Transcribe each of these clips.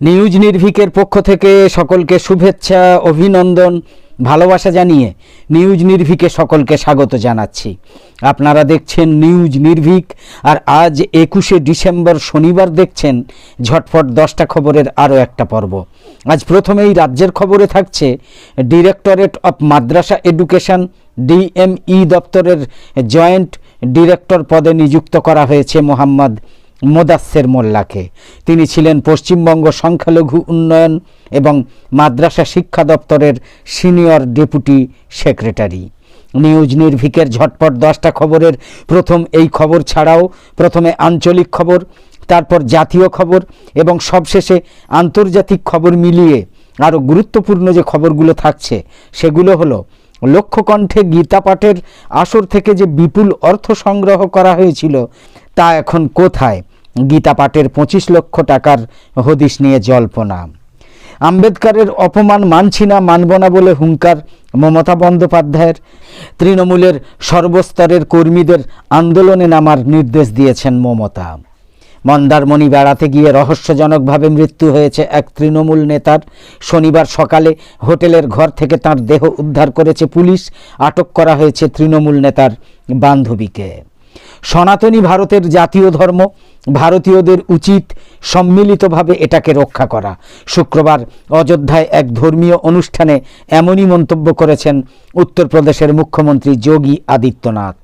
News নির্ভিকের পক্ষ থেকে সকলকে শুভেচ্ছা, অভিনন্দন, ভালোবাসা জানিয়ে নিউজ নির্ভিকে সকলকে স্বাগত জানাচ্ছি। আপনারা দেখছেন নিউজ নির্ভিক, আর আজ একুশে ডিসেম্বর শনিবার দেখছেন ঝটফট দশটা খবরের আরও একটা পর্ব। আজ প্রথমেই রাজ্যের খবরে থাকছে Directorate of Madrasah Education, DME দপ্তরের জয়েন্ট ডিরেক্টর পদে নিযুক্ত করা হয়েছে মোহাম্মদ মোদাস্সের মোল্লাকে। তিনি ছিলেন পশ্চিমবঙ্গ সংখ্যালঘু উন্নয়ন এবং মাদ্রাসা শিক্ষা দপ্তরের সিনিয়র ডেপুটি সেক্রেটারি। নিউজ নির্ভিকের ঝটপট দশটা খবরের প্রথম এই খবর ছাড়াও প্রথমে আঞ্চলিক খবর, তারপর জাতীয় খবর এবং সবশেষে আন্তর্জাতিক খবর মিলিয়ে আরও গুরুত্বপূর্ণ যে খবরগুলো থাকছে, সেগুলো হলো লক্ষ্যকণ্ঠে গীতা পাঠের আসর থেকে যে বিপুল অর্থ সংগ্রহ করা হয়েছিল, তা এখন কোথায়? গীতা পাঠের পঁচিশ লক্ষ টাকার হদিশ নিয়ে জল্পনা। আম্বেদকারের অপমান মানছি না, মানব না বলে হুঙ্কার মমতা বন্দ্যোপাধ্যায়ের। তৃণমূলের সর্বস্তরের কর্মীদের আন্দোলনে নামার নির্দেশ দিয়েছেন মমতা। মন্দারমণি বেড়াতে গিয়ে রহস্যজনকভাবে মৃত্যু হয়েছে এক তৃণমূল নেতার। শনিবার সকালে হোটেলের ঘর থেকে তার দেহ উদ্ধার করেছে পুলিশ। আটক করা হয়েছে তৃণমূল নেতার বান্ধবীকে। সনাতনী ভারতের জাতীয় ধর্ম, ভারতীয়দের উচিত সম্মিলিতভাবে এটাকে রক্ষা করা। শুক্রবার অযোধ্যায় এক ধর্মীয় অনুষ্ঠানে এমনই মন্তব্য করেছেন উত্তরপ্রদেশের মুখ্যমন্ত্রী যোগী আদিত্যনাথ।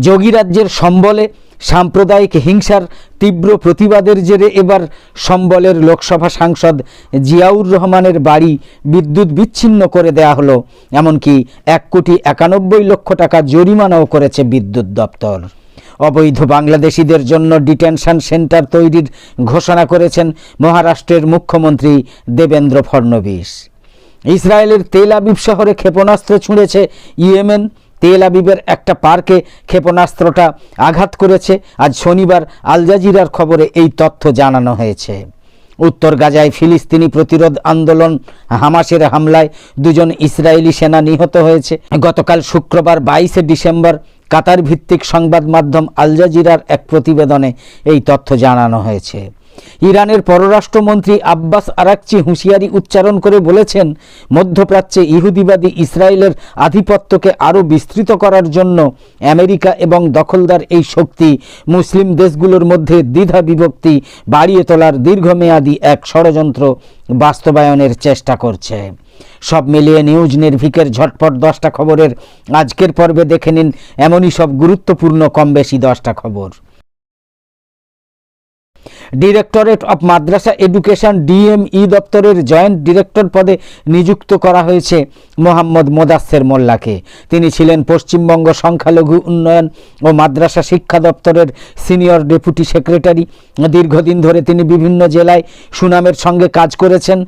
যোগী রাজ্যের সম্বলে সাম্প্রদায়িক হিংসার তীব্র প্রতিবাদের জেরে এবার সম্বলের লোকসভা সাংসদ জিয়াউর রহমানের বাড়ি বিদ্যুৎ বিচ্ছিন্ন করে দেয়া হলো। এমনকি এক কোটি একানব্বই লক্ষ টাকা জরিমানাও করেছে বিদ্যুৎ দপ্তর। অবৈধ বাংলাদেশিদের জন্য ডিটেনশন সেন্টার তৈরির ঘোষণা করেছেন মহারাষ্ট্রের মুখ্যমন্ত্রী দেবেন্দ্র ফডনবিস ইসরায়েলের তেল আবিব শহরে ক্ষেপণাস্ত্র ছুঁড়েছে ইয়েমেন। তেল আবিবের একটা পার্কে ক্ষেপণাস্ত্রটা আঘাত করেছে। আজ শনিবার আল জাজিরার খবরে এই তথ্য জানানো হয়েছে। উত্তর গাজায় ফিলিস্তিনি প্রতিরোধ আন্দোলন, হামাসের হামলায় দুজন ইসরায়েলি সেনা নিহত হয়েছে। গতকাল শুক্রবার বাইশে ডিসেম্বর কাতার ভিত্তিক সংবাদ মাধ্যম আল জাজিরার এক প্রতিবেদনে এই তথ্য জানানো হয়েছে। ইরানের পররাষ্ট্রমন্ত্রী আব্বাস আরাকচি হুঁশিয়ারি উচ্চারণ করে বলেছেন, মধ্যপ্রাচ্যে ইহুদিবাদী ইসরায়েলের আধিপত্যকে আরও বিস্তৃত করার জন্য আমেরিকা এবং দখলদার এই শক্তি মুসলিম দেশগুলোর মধ্যে দ্বিধা বিভক্তি বাড়িয়ে তোলার দীর্ঘমেয়াদী এক ষড়যন্ত্র বাস্তবায়নের চেষ্টা করছে। সব মিলিয়ে নিউজ নির্ভিকের ঝটপট দশটা খবরের আজকের পর্বে দেখে নিন এমনই সব গুরুত্বপূর্ণ কম বেশি দশটা খবর। Directorate of Madrasah Education DME দপ্তরের জয়েন্ট ডিরেক্টর পদে নিযুক্ত করা হয়েছে মোহাম্মদ মোদাস্সের মোল্লাকে। তিনি ছিলেন পশ্চিমবঙ্গ সংখ্যালঘু উন্নয়ন ও মাদ্রাসা শিক্ষা দপ্তরের সিনিয়র ডেপুটি সেক্রেটারি। দীর্ঘদিন ধরে তিনি বিভিন্ন জেলায় সুনামের সঙ্গে কাজ করেছেন।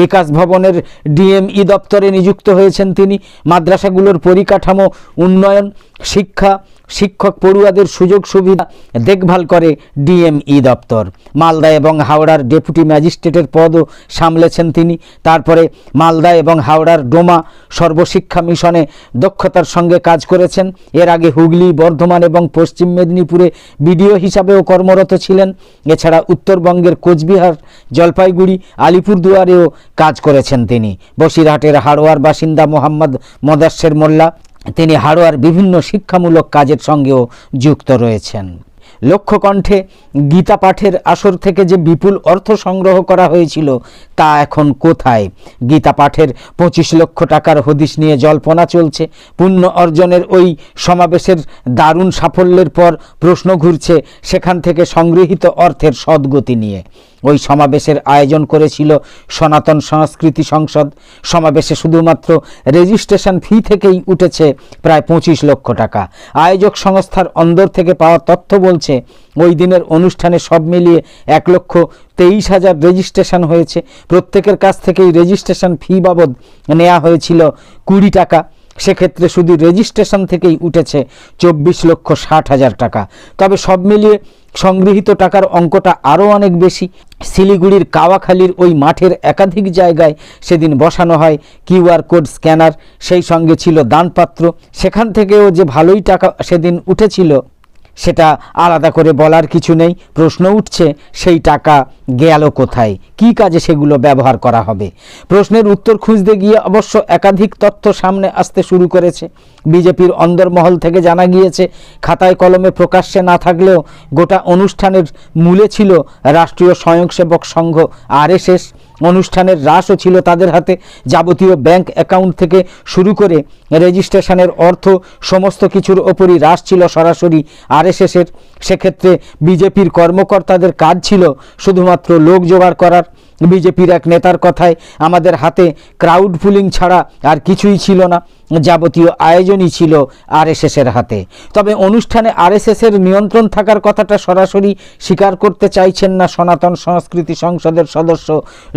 বিকাশ ভবনের ডিএমই দপ্তরে নিযুক্ত হয়েছেন তিনি। মাদ্রাসাগুলোর পরিকাঠামো, উন্নয়ন, শিক্ষা শিক্ষক পড়ুয়াদের সুযোগ সুবিধা দেখভাল করে ডিএমই দপ্তর। মালদা এবং হাওড়ার ডেপুটি ম্যাজিস্ট্রেটের পদও সামলেছেন তিনি। তারপরে মালদা এবং হাওড়ার ডোমা সর্বশিক্ষা মিশনে দক্ষতার সঙ্গে কাজ করেছেন। এর আগে হুগলি, বর্ধমান এবং পশ্চিম মেদিনীপুরে বিডিও হিসাবেও কর্মরত ছিলেন। এছাড়া উত্তরবঙ্গের কোচবিহার, জলপাইগুড়ি, আলিপুরদুয়ারেও কাজ করেছেন তিনি। বসিরহাটের হাড়োয়ার বাসিন্দা মোহাম্মদ মদাসের মোল্লা তিনি হাড়োয়ার বিভিন্ন শিক্ষামূলক কাজের সঙ্গেও যুক্ত রয়েছেন। লক্ষ্যকণ্ঠে গীতা পাঠের আসর থেকে যে বিপুল অর্থ সংগ্রহ করা হয়েছিল, তা এখন কোথায়? গীতা পাঠের পঁচিশ লক্ষ টাকার হদিশ নিয়ে জল্পনা চলছে। পুণ্য অর্জনের ওই সমাবেশের দারুণ সাফল্যের পর প্রশ্ন ঘুরছে সেখান থেকে সংগৃহীত অর্থের সদ্গতি নিয়ে। ওই সমাবেশের আয়োজন করেছিল সনাতন সংস্কৃতি সংসদ। সমাবেশে শুধুমাত্র রেজিস্ট্রেশন ফি থেকেই উঠেছে প্রায় পঁচিশ লক্ষ টাকা। আয়োজক সংস্থার অন্দর থেকে পাওয়া তথ্য বলছে, ওই দিনের অনুষ্ঠানে সব মিলিয়ে এক লক্ষ তেইশ হাজার রেজিস্ট্রেশন হয়েছে। প্রত্যেকের কাছ থেকেই রেজিস্ট্রেশন ফি বাবদ নেওয়া হয়েছিল কুড়ি টাকা। সেক্ষেত্রে শুধু রেজিস্ট্রেশন থেকেই উঠেছে চব্বিশ লক্ষ ষাট হাজার টাকা। তবে সব মিলিয়ে সংগৃহীত টাকার অঙ্কটা আরও অনেক বেশি। শিলিগুড়ির কাওয়াখালীর ওই মাঠের একাধিক জায়গায় সেদিন বসানো হয় কিউআর কোড স্ক্যানার, সেই সঙ্গে ছিল দানপাত্র। সেখান থেকেও যে ভালোই টাকা সেদিন উঠেছিল সেটা আলাদা করে বলার কিছু নেই। প্রশ্ন উঠছে, সেই টাকা গেল কোথায়? কি কাজে সেগুলো ব্যবহার করা হবে? প্রশ্নের উত্তর খুঁজতে গিয়ে অবশ্য একাধিক তথ্য সামনে আসতে শুরু করেছে। বিজেপির অন্দরমহল থেকে জানা গিয়েছে, খাতায় কলমে প্রকাশ্যে না থাকলেও গোটা অনুষ্ঠানের মূলে ছিল রাষ্ট্রীয় স্বয়ংসেবক সংঘ আরএসএস। অনুষ্ঠানের হ্রাসও ছিল তাদের হাতে। যাবতীয় ব্যাংক অ্যাকাউন্ট থেকে শুরু করে রেজিস্ট্রেশনের অর্থ সমস্ত কিছুর ওপরই হ্রাস ছিল সরাসরি আরএসএসের। সেক্ষেত্রে বিজেপির কর্মকর্তাদের কাজ ছিল শুধুমাত্র লোক জোগাড় করার। বিজেপির এক নেতার কথায় আমাদের হাতে ক্রাউড পুলিং ছাড়া আর কিছুই ছিল না, যাবতীয় আয়োজনই ছিল আরএসএসের হাতে। তবে অনুষ্ঠানে আরএসএসের নিয়ন্ত্রণ থাকার কথাটা সরাসরি স্বীকার করতে চাইছেন না সনাতন সংস্কৃতি সংসদের সদস্য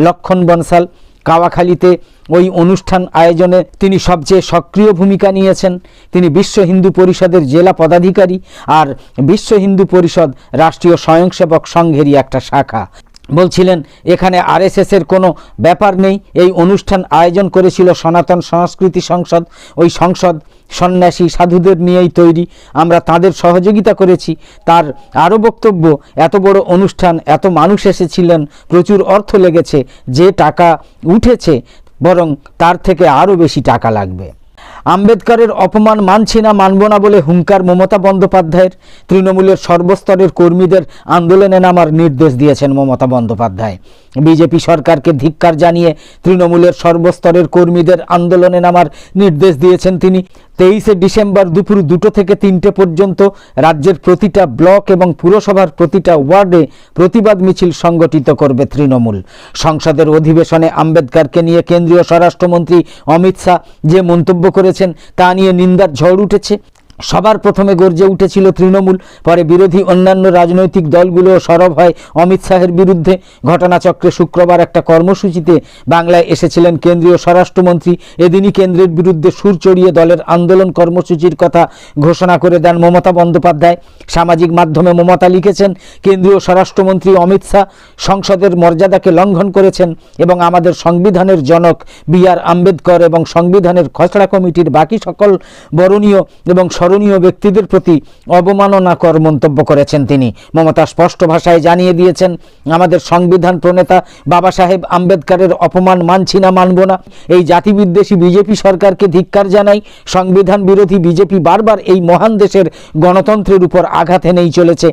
লক্ষণ বনসাল। কাওয়াখালীতে ওই অনুষ্ঠান আয়োজনে তিনি সবচেয়ে সক্রিয় ভূমিকা নিয়েছেন। তিনি বিশ্ব হিন্দু পরিষদের জেলা পদাধিকারী আর বিশ্ব হিন্দু পরিষদ রাষ্ট্রীয় স্বয়ংসেবক সংঘেরই একটা শাখা। বলছিলেন, এখানে আরএসএসের কোনো ব্যাপার নেই। এই অনুষ্ঠান আয়োজন করেছিল সনাতন সংস্কৃতি সংসদ। ওই সংসদ সন্ন্যাসী সাধুদের নিয়েই তৈরি। আমরা তাদের সহযোগিতা করেছি। তার আরও বক্তব্য, এত বড় অনুষ্ঠান, এত মানুষ এসেছিলেন, প্রচুর অর্থ লেগেছে। যে টাকা উঠেছে, বরং তার থেকে আরও বেশি টাকা লাগবে। আম্বেদকরের অপমান মানছি না, মানব না বলে হুঙ্কার মমতা বন্দ্যোপাধ্যায়ের। তৃণমূলের সর্বস্তরের কর্মীদের আন্দোলনে নামার নির্দেশ দিয়েছেন মমতা বন্দ্যোপাধ্যায়। বিজেপি সরকারকে ধিক্কার জানিয়ে তৃণমূলের সর্বস্তরের কর্মীদের আন্দোলনে নামার নির্দেশ দিয়েছেন তিনি। তেইশে ডিসেম্বর দুপুর দুটো থেকে তিনটে পর্যন্ত রাজ্যের প্রতিটা ব্লক এবং পুরসভার প্রতিটা ওয়ার্ডে প্রতিবাদ মিছিল সংগঠিত করবে তৃণমূল। সংসদের অধিবেশনে আম্বেদকারকে নিয়ে কেন্দ্রীয় স্বরাষ্ট্রমন্ত্রী অমিত শাহ যে মন্তব্য করেছেন তা নিয়ে নিন্দার ঝড় উঠেছে। সবার প্রথমে গর্জে উঠেছিল তৃণমূল, পরে বিরোধী অন্যান্য রাজনৈতিক দলগুলো সরব হয় অমিত শাহের বিরুদ্ধে। ঘটনাচক্রে শুক্রবার একটা কর্মসূচিতে বাংলায় এসেছিলেন কেন্দ্রীয় স্বরাষ্ট্রমন্ত্রী। এদিনই কেন্দ্রের বিরুদ্ধে সুর চড়িয়ে দলের আন্দোলন কর্মসূচির কথা ঘোষণা করে দেন মমতা বন্দ্যোপাধ্যায়। সামাজিক মাধ্যমে মমতা লিখেছেন, কেন্দ্রীয় স্বরাষ্ট্রমন্ত্রী অমিত শাহ সংসদের মর্যাদাকে লঙ্ঘন করেছেন এবং আমাদের সংবিধানের জনক বি আর আম্বেদকর এবং সংবিধানের খসড়া কমিটির বাকি সকল বরণীয় এবং স্মরণীয় ব্যক্তিদের প্রতি অবমাননাকর মন্তব্য করেছেন তিনি। মমতা স্পষ্ট ভাষায় জানিয়ে দিয়েছেন, আমাদের সংবিধান প্রণেতা বাবা সাহেব আম্বেদকরের অপমান মানছি না, মানব না। এই জাতিবিদ্বেষী বিজেপি সরকারকে ধিক্কার জানাই, সংবিধান বিরোধী বিজেপি বারবার এই মহান দেশের গণতন্ত্রের উপর আঘাত এনেই চলেছে।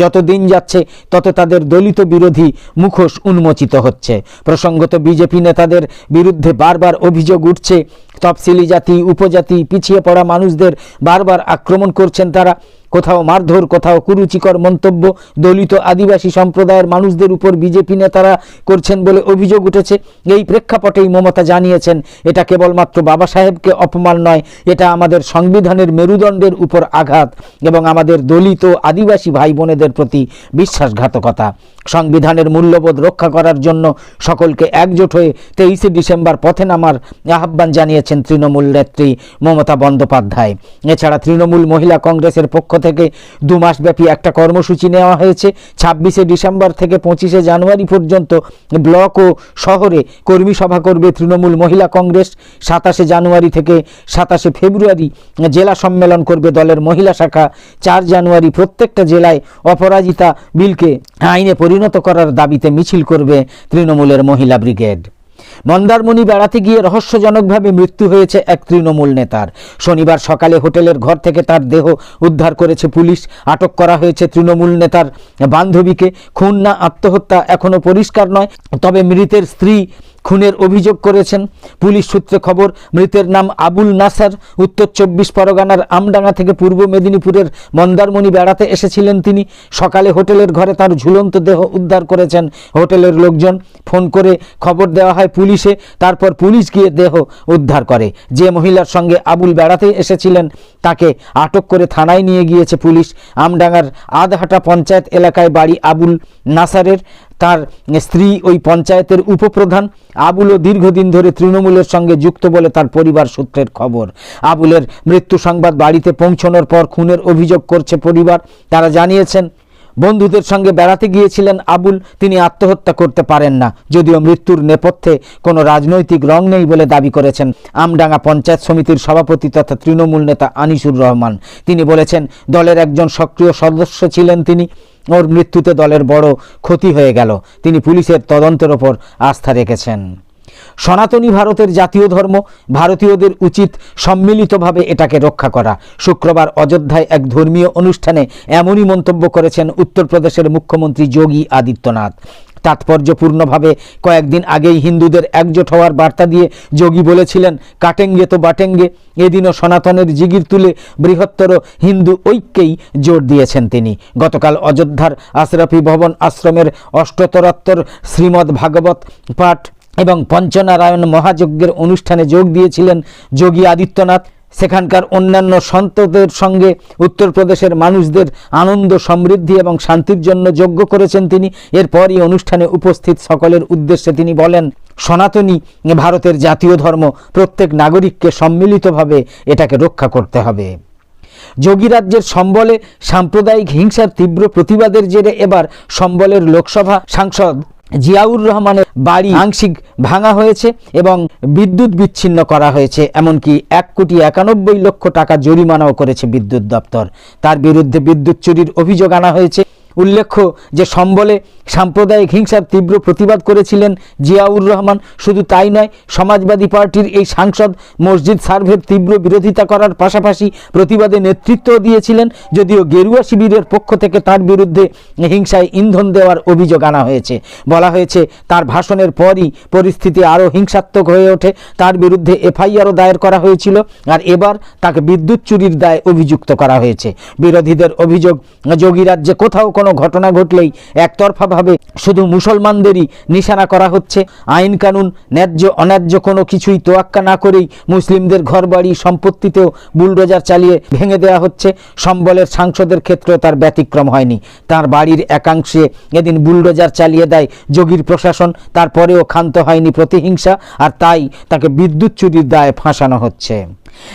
যত দিন যাচ্ছে, তত তাদের দলিত বিরোধী মুখোশ উন্মোচিত হচ্ছে। প্রসঙ্গত বিজেপি নেতাদের বিরুদ্ধে বারবার অভিযোগ উঠছে, তফসিলি জাতি, উপজাতি, পিছিয়ে পড়া মানুষদের বারবার আক্রমণ করছেন তারা। কোথাও মারধর, কোথাও কুরুচিকর মন্তব্য, দলিত আদিবাসী সম্প্রদায়ের মানুষদের উপর বিজেপি নেতারা করছেন বলে অভিযোগ উঠেছে। এই প্রেক্ষাপটেই মমতা জানিয়েছেন, এটা কেবলমাত্র বাবা সাহেবকে অপমান নয়, এটা আমাদের সংবিধানের মেরুদণ্ডের উপর আঘাত এবং আমাদের দলিত আদিবাসী ভাই বোনেদের প্রতি বিশ্বাসঘাতকতা। সংবিধানের মূল্যবোধ রক্ষা করার জন্য সকলকে একজোট হয়ে তেইশে ডিসেম্বর পথে নামার আহ্বান জানিয়েছেন তৃণমূল নেত্রী মমতা বন্দ্যোপাধ্যায়। এছাড়া তৃণমূল মহিলা কংগ্রেসের পক্ষ থেকে দু মাসব্যাপী একটা কর্মসূচি নেওয়া হয়েছে। ছাব্বিশে ডিসেম্বর থেকে পঁচিশে জানুয়ারি পর্যন্ত ব্লক ও শহরে কর্মী সভা করবে তৃণমূল মহিলা কংগ্রেস। সাতাশে জানুয়ারি থেকে সাতাশে ফেব্রুয়ারি জেলা সম্মেলন করবে দলের মহিলা শাখা। চার জানুয়ারি প্রত্যেকটা জেলায় অপরাজিতা বিলকে আইনে পরিণত করার দাবিতে মিছিল করবে তৃণমূলের মহিলা ব্রিগেড। মন্দারমণি বেড়াতে গিয়ে রহস্যজনকভাবে মৃত্যু হয়েছে এক তৃণমূল নেতার। শনিবার সকালে হোটেলের ঘর থেকে তার দেহ উদ্ধার করেছে পুলিশ। আটক করা হয়েছে তৃণমূল নেতার বান্ধবীকে। খুন না, আত্মহত্যা এখনও পরিষ্কার নয়, তবে মৃতের স্ত্রী খুনের অভিযোগ করেছেন পুলিশ সূত্রে খবর, মৃতের নাম আবুল নাসার, উত্তর চব্বিশ পরগনার আমডাঙ্গা থেকে পূর্ব মেদিনীপুরের মন্দারমণি বেড়াতে এসেছিলেন তিনি। সকালে হোটেলের ঘরে তার ঝুলন্ত দেহ উদ্ধার করেছেন হোটেলের লোকজন। ফোন করে খবর দেওয়া হয় পুলিশে, তারপর পুলিশ গিয়ে দেহ উদ্ধার করে। যে মহিলার সঙ্গে আবুল বেড়াতে এসেছিলেন, তাকে আটক করে থানায় নিয়ে গিয়েছে পুলিশ। আমডাঙ্গার আধহাটা পঞ্চায়েত এলাকায় বাড়ি আবুল নাসারের। তার স্ত্রী ওই পঞ্চায়েতের উপপ্রধান। আবুলও দীর্ঘদিন ধরে তৃণমূলের সঙ্গে যুক্ত বলে তার পরিবার সূত্রের খবর। আবুলের মৃত্যু সংবাদ বাড়িতে পৌঁছানোর পর খুনের অভিযোগ করছে পরিবার। তারা জানিয়েছেন বন্ধুদের সঙ্গে বেড়াতে গিয়েছিলেন আবুল। তিনি আত্মহত্যা করতে পারেন না। যদিও মৃত্যুর নেপথ্যে কোনো রাজনৈতিক রং নেই বলে দাবি করেছেন আমডাঙ্গা পঞ্চায়েত সমিতির সভাপতি তথা তৃণমূল নেতা আনিসুর রহমান। তিনি বলেছেন, দলের একজন সক্রিয় সদস্য ছিলেন তিনি। ওর মৃত্যুতে দলের বড় ক্ষতি হয়ে গেল। তিনি পুলিশের তদন্তের ওপর আস্থা রেখেছেন। সনাতনী ভারতের জাতীয় ধর্ম, ভারতীয়দের উচিত সম্মিলিতভাবে এটাকে রক্ষা করা। শুক্রবার অযোধ্যায় এক ধর্মীয় অনুষ্ঠানে এমনই মন্তব্য করেছেন উত্তরপ্রদেশের মুখ্যমন্ত্রী যোগী আদিত্যনাথ। তাৎপর্যপূর্ণভাবে কয়েকদিন আগেই হিন্দুদের একজোট হওয়ার বার্তা দিয়ে যোগী বলেছিলেন, কাটেঙ্গে তো বাটেঙ্গে, এদিনও সনাতনের জিগির তুলে বৃহত্তর হিন্দু ঐক্যেই জোর দিয়েছেন তিনি। গতকাল অযোধ্যার আশরাফি ভবন আশ্রমের অষ্টতরাত্তর শ্রীমদ্ ভাগবত পাঠ এবং পঞ্চনারায়ণ মহাযজ্ঞের অনুষ্ঠানে যোগ দিয়েছিলেন যোগী আদিত্যনাথ। সেখানকার অন্যান্য সন্তদের সঙ্গে উত্তরপ্রদেশের মানুষদের আনন্দ, সমৃদ্ধি এবং শান্তির জন্য যজ্ঞ করেছেন তিনি। এরপরই অনুষ্ঠানে উপস্থিত সকলের উদ্দেশ্যে তিনি বলেন, সনাতনী ভারতের জাতীয় ধর্ম, প্রত্যেক নাগরিককে সম্মিলিতভাবে এটাকে রক্ষা করতে হবে। যোগী রাজ্যের সম্বলে সাম্প্রদায়িক হিংসার তীব্র প্রতিবাদের জেরে এবার সম্বলের লোকসভা সাংসদ জিয়াউর রহমানের বাড়ি আংশিক ভাঙা হয়েছে এবং বিদ্যুৎ বিচ্ছিন্ন করা হয়েছে, এমনকি এক কোটি একানব্বই লক্ষ টাকা জরিমানাও করেছে বিদ্যুৎ দপ্তর। তার বিরুদ্ধে বিদ্যুৎ চুরির অভিযোগ আনা হয়েছে। উল্লেখ্য যে সম্বলে সাম্প্রদায়িক হিংসার তীব্র প্রতিবাদ করেছিলেন জিয়াউর রহমান, শুধু তাই নয়, সমাজবাদী পার্টির এই সাংসদ মসজিদ সার্ভের তীব্র বিরোধিতা করার পাশাপাশি প্রতিবাদে নেতৃত্বও দিয়েছিলেন, যদিও গেরুয়া শিবিরের পক্ষ থেকে তার বিরুদ্ধে হিংসায় ইন্ধন দেওয়ার অভিযোগ আনা হয়েছে। বলা হয়েছে, তার ভাষণের পরই পরিস্থিতি আরও হিংসাত্মক হয়ে ওঠে। তার বিরুদ্ধে এফআইআরও দায়ের করা হয়েছিল আর এবার তাকে বিদ্যুৎ চুরির দায়ে অভিযুক্ত করা হয়েছে। বিরোধীদের অভিযোগ যোগী রাজ্যে কোথাও কোনো ঘটনা ঘটলেই একতরফাভাবে শুধু মুসলমানদেরই নিশানা করা হচ্ছে। আইন কানুন, ন্যায্য, অন্যায্য কোনো কিছুই তোয়াক্কা না করেই মুসলিমদের ঘরবাড়ি সম্পত্তিতেও বুলডোজার চালিয়ে ভেঙে দেওয়া হচ্ছে। সম্বলের সাংসদের ক্ষেত্রেও তার ব্যতিক্রম হয়নি। তার বাড়ির একাংশে এদিন বুলডোজার চালিয়ে দেয় যোগীর প্রশাসন। তারপরেও ক্ষান্ত হয়নি প্রতিহিংসা, আর তাই তাকে বিদ্যুৎ চুরির দায়ে ফাঁসানো হচ্ছে।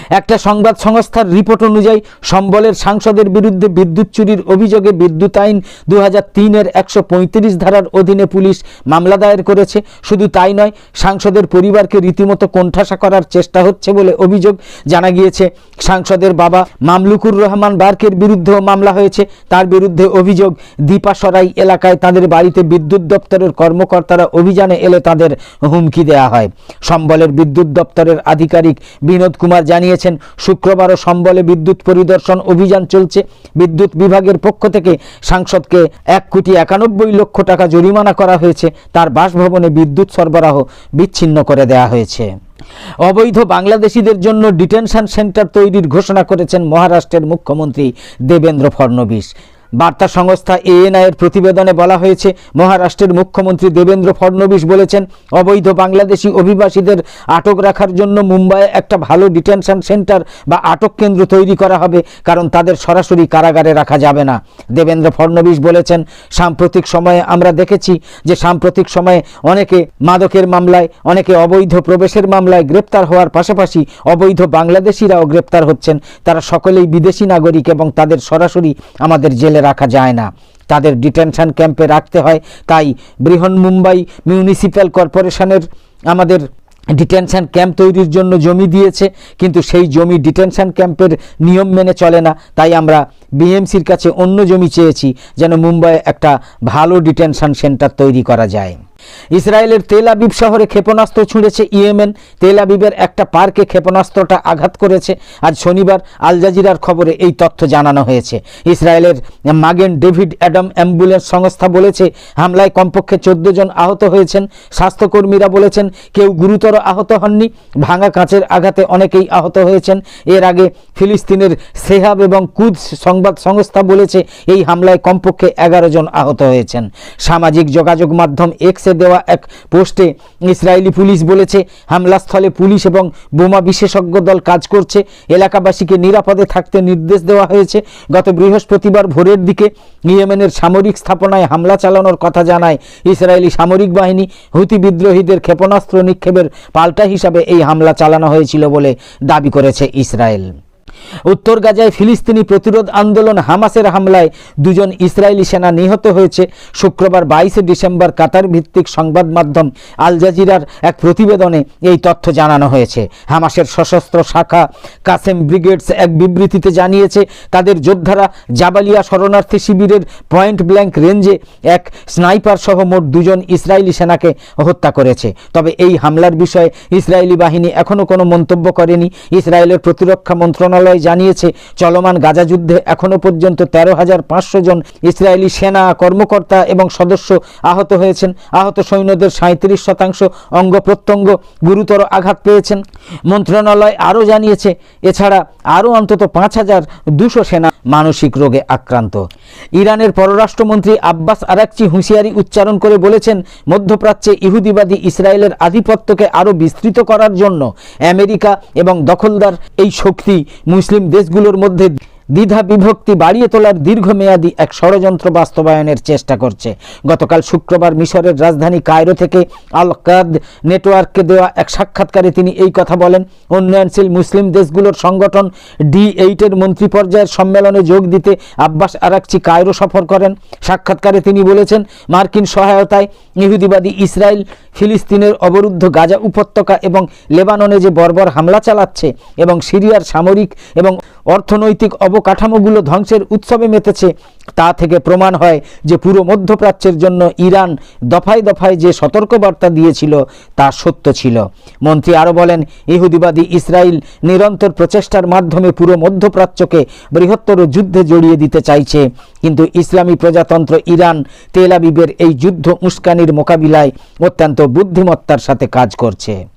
একটা সংবাদ সংস্থার রিপোর্ট অনুযায়ী, সম্বলের সাংসদের বিরুদ্ধে বিদ্যুৎ চুরির অভিযোগে বিদ্যুৎ আইন দু তিনের একশো পঁয়ত্রিশ ধারার অধীনে পুলিশ মামলা দায়ের করেছে। শুধু তাই নয়, সাংসদের পরিবারকে রীতিমতো কোণঠাসা করার চেষ্টা হচ্ছে বলে অভিযোগ জানা গিয়েছে। সাংসদের বাবা মামলুকুর রহমান বার্কের বিরুদ্ধেও মামলা হয়েছে। তার বিরুদ্ধে অভিযোগ, দীপাসরাই এলাকায় তাদের বাড়িতে বিদ্যুৎ দপ্তরের কর্মকর্তারা অভিযানে এলে তাদের হুমকি দেওয়া হয়। সম্বলের বিদ্যুৎ দপ্তরের আধিকারিক বিনোদ কুমার জানিয়েছেন, শুক্রবারও সম্বলে বিদ্যুৎ পরিদর্শন অভিযান চলছে। বিদ্যুৎ বিভাগের পক্ষ থেকে সাংসদকে এক কোটি একানব্বই লক্ষ টাকা জরিমানা করা হয়েছে। তার বাসভবনে বিদ্যুৎ সরবরাহ বিচ্ছিন্ন করে দেয়া হয়েছে। অবৈধ বাংলাদেশিদের জন্য ডিটেনশন সেন্টার তৈরির ঘোষণা করেছেন মহারাষ্ট্রের মুখ্যমন্ত্রী দেবেন্দ্র ফডনবিস বার্তা সংস্থা এএনআইয়ের প্রতিবেদনে বলা হয়েছে, মহারাষ্ট্রের মুখ্যমন্ত্রী দেবেন্দ্র ফডনবিস বলেছেন, অবৈধ বাংলাদেশি অভিবাসীদের আটক রাখার জন্য মুম্বাইয়ে একটা ভালো ডিটেনশন সেন্টার বা আটক কেন্দ্র তৈরি করা হবে, কারণ তাদের সরাসরি কারাগারে রাখা যাবে না। দেবেন্দ্র ফডনবিস বলেছেন, সাম্প্রতিক সময়ে আমরা দেখেছি যে সাম্প্রতিক সময়ে অনেকে মাদকের মামলায়, অনেকে অবৈধ প্রবেশের মামলায় গ্রেপ্তার হওয়ার পাশাপাশি অবৈধ বাংলাদেশিরাও গ্রেপ্তার হচ্ছেন। তারা সকলেই বিদেশি নাগরিক এবং তাদের সরাসরি আমাদের জেলে রাখা যায় না। তাদের ডিটেনশন ক্যাম্পে রাখতে হয়। তাই বৃহন মুম্বাই মিউনিসিপ্যাল কর্পোরেশনের আমাদের ডিটেনশন ক্যাম্প তৈরির জন্য জমি দিয়েছে। কিন্তু সেই জমি ডিটেনশন ক্যাম্পের নিয়ম মেনে চলে না। তাই আমরা বিএমসির কাছে অন্য জমি চেয়েছি যেন মুম্বাইয়ে একটা ভালো ডিটেনশন সেন্টার তৈরি করা যায়। ইসরায়েলের তেল আবিব শহরে ক্ষেপণাস্ত্র ছুঁড়েছে ইয়েমেন। তেল আবিবের একটা পার্কে ক্ষেপণাস্ত্রটা আঘাত করেছে। আজ শনিবার আল জাজিরার খবরে এই তথ্য জানানো হয়েছে। ইসরায়েলের মাগেন ডেভিড অ্যাডাম অ্যাম্বুলেন্স সংস্থা বলেছে, হামলায় কমপক্ষে চোদ্দ জন আহত হয়েছেন। স্বাস্থ্যকর্মীরা বলেছেন, কেউ গুরুতর আহত হননি। ভাঙা কাঁচের আঘাতে অনেকেই আহত হয়েছেন। এর আগে ফিলিস্তিনের সেহাব এবং কুদস সংবাদ সংস্থা বলেছে, এই হামলায় কমপক্ষে এগারো জন আহত হয়েছেন। সামাজিক যোগাযোগ মাধ্যম এক্সে দেওয়া এক পোস্টে ইসরায়েলি পুলিশ বলেছে, হামলাস্থলে পুলিশ এবং বোমা বিশেষজ্ঞ দল কাজ করছে। এলাকাবাসীকে নিরাপদে থাকতে নির্দেশ দেওয়া হয়েছে। গত বৃহস্পতিবার ভোরের দিকে ইয়েমেনের সামরিক স্থাপনায় হামলা চালানোর কথা জানায় ইসরায়েলি সামরিক বাহিনী। হুতি বিদ্রোহীদের ক্ষেপণাস্ত্র নিক্ষেপের পাল্টা হিসাবে এই হামলা চালানো হয়েছিল বলে দাবি করেছে ইসরায়েল। উত্তর গাজায় ফিলিস্তিনি প্রতিরোধ আন্দোলন হামাসের হামলায় দুজন ইসরায়েলি সেনা নিহত হয়েছে। শুক্রবার বাইশে ডিসেম্বর কাতার ভিত্তিক সংবাদ মাধ্যম আল জাজিরার এক প্রতিবেদনে এই তথ্য জানানো হয়েছে। হামাসের সশস্ত্র শাখা কাসেম ব্রিগেডস এক বিবৃতিতে জানিয়েছে, তাদের যোদ্ধারা জাবালিয়া শরণার্থী শিবিরের পয়েন্ট ব্ল্যাঙ্ক রেঞ্জে এক স্নাইপার সহ মোট দুজন ইসরায়েলি সেনাকে হত্যা করেছে। তবে এই হামলার বিষয়ে ইসরায়েলি বাহিনী এখনও কোনো মন্তব্য করেনি। ইসরায়েলের প্রতিরক্ষা মন্ত্রণালয় জানিয়েছে, চলমান গাজা যুদ্ধে এখনও পর্যন্ত তেরো হাজার পাঁচশো জন ইসরায়েলি সেনা কর্মকর্তা এবং সদস্য আহত হয়েছেন। আহত সৈন্যদের সাঁত্রিশ শতাংশ অঙ্গ প্রত্যঙ্গ গুরুতর আঘাত পেয়েছেন। মন্ত্রণালয় আরও জানিয়েছে, এছাড়া আরও অন্তত পাঁচ হাজার দুশো সেনা মানসিক রোগে আক্রান্ত। ইরানের পররাষ্ট্রমন্ত্রী আব্বাস আরাকচি হুঁশিয়ারি উচ্চারণ করে বলেছেন, মধ্যপ্রাচ্যে ইহুদিবাদী ইসরায়েলের আধিপত্যকে আরও বিস্তৃত করার জন্য আমেরিকা এবং দখলদার এই শক্তি মুসলিম দেশগুলোর মধ্যে দ্বিধা বিভক্তি বাড়িয়ে তোলার দীর্ঘমেয়াদী এক ষড়যন্ত্র বাস্তবায়নের চেষ্টা করছে। গতকাল শুক্রবার মিশরের রাজধানী কায়রো থেকে আল কাদ নেটওয়ার্ককে দেওয়া এক সাক্ষাৎকারে তিনি এই কথা বলেন। উন্নয়নশীল মুসলিম দেশগুলোর সংগঠন ডি এইটের মন্ত্রী পর্যায়ের সম্মেলনে যোগ দিতে আব্বাস আরাকচি কায়রো সফর করেন। সাক্ষাৎকারে তিনি বলেছেন, মার্কিন সহায়তায় ইহুদিবাদী ইসরায়েল, ফিলিস্তিনের অবরুদ্ধ গাজা উপত্যকা এবং লেবাননে যে বর্বর হামলা চালাচ্ছে এবং সিরিয়ার সামরিক এবং অর্থনৈতিক অবকাঠামোগুলো ধ্বংসের উৎসবে মেতেছে। তা থেকে প্রমাণ হয় যে পুরো মধ্যপ্রাচ্যের জন্য ইরান দফায় দফায় যে সতর্কবার্তা দিয়েছিল, তা সত্য ছিল। মন্ত্রী আরও বলেন, ইহুদিবাদী ইসরায়েল নিরন্তর প্রচেষ্টার মাধ্যমে পুরো মধ্যপ্রাচ্যকে বৃহত্তর যুদ্ধে জড়িয়ে দিতে চাইছে। কিন্তু ইসলামী প্রজাতন্ত্র ইরান তেল এই যুদ্ধ উস্কানির মোকাবিলায় অত্যন্ত বুদ্ধিমত্তার সাথে কাজ করছে।